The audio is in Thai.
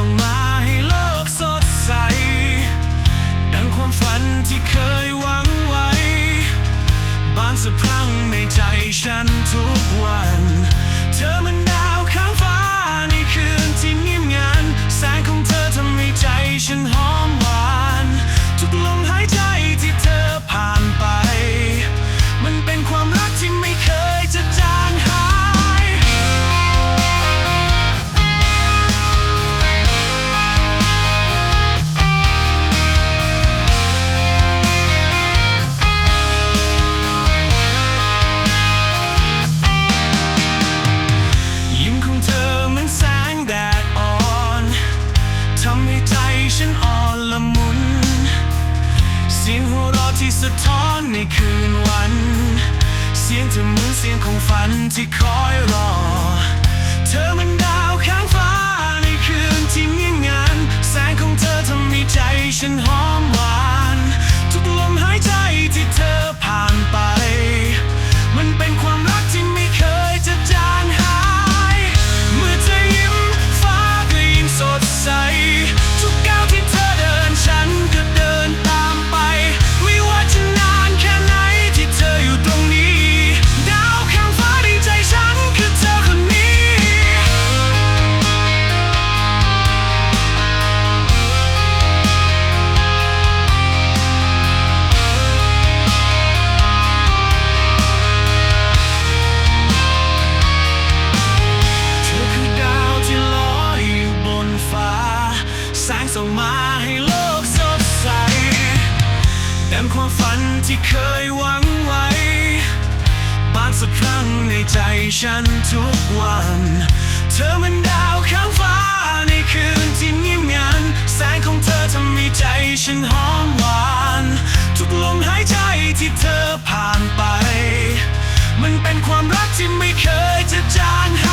ส่งมาให้โลกสดใส ดังความฝันที่เคยหวังไว้ บางสะพรั่งในใจฉัน ที่สะท้อนในคืนวัน เสียงเธอเหมือนเสียงของฝันที่คอยรอ เธอมันดาวข้างฟ้าในคืนที่เงียบ ความฝันที่เคยหวังไว้บานสักครั้งในใจฉันทุกวัน เธอมันดาวข้างฟ้าในคืนที่เงียบงัน แสงของเธอทำให้ใจฉันหอมหวาน ทุกลมหายใจที่เธอผ่านไป มันเป็นความรักที่ไม่เคยจะจาง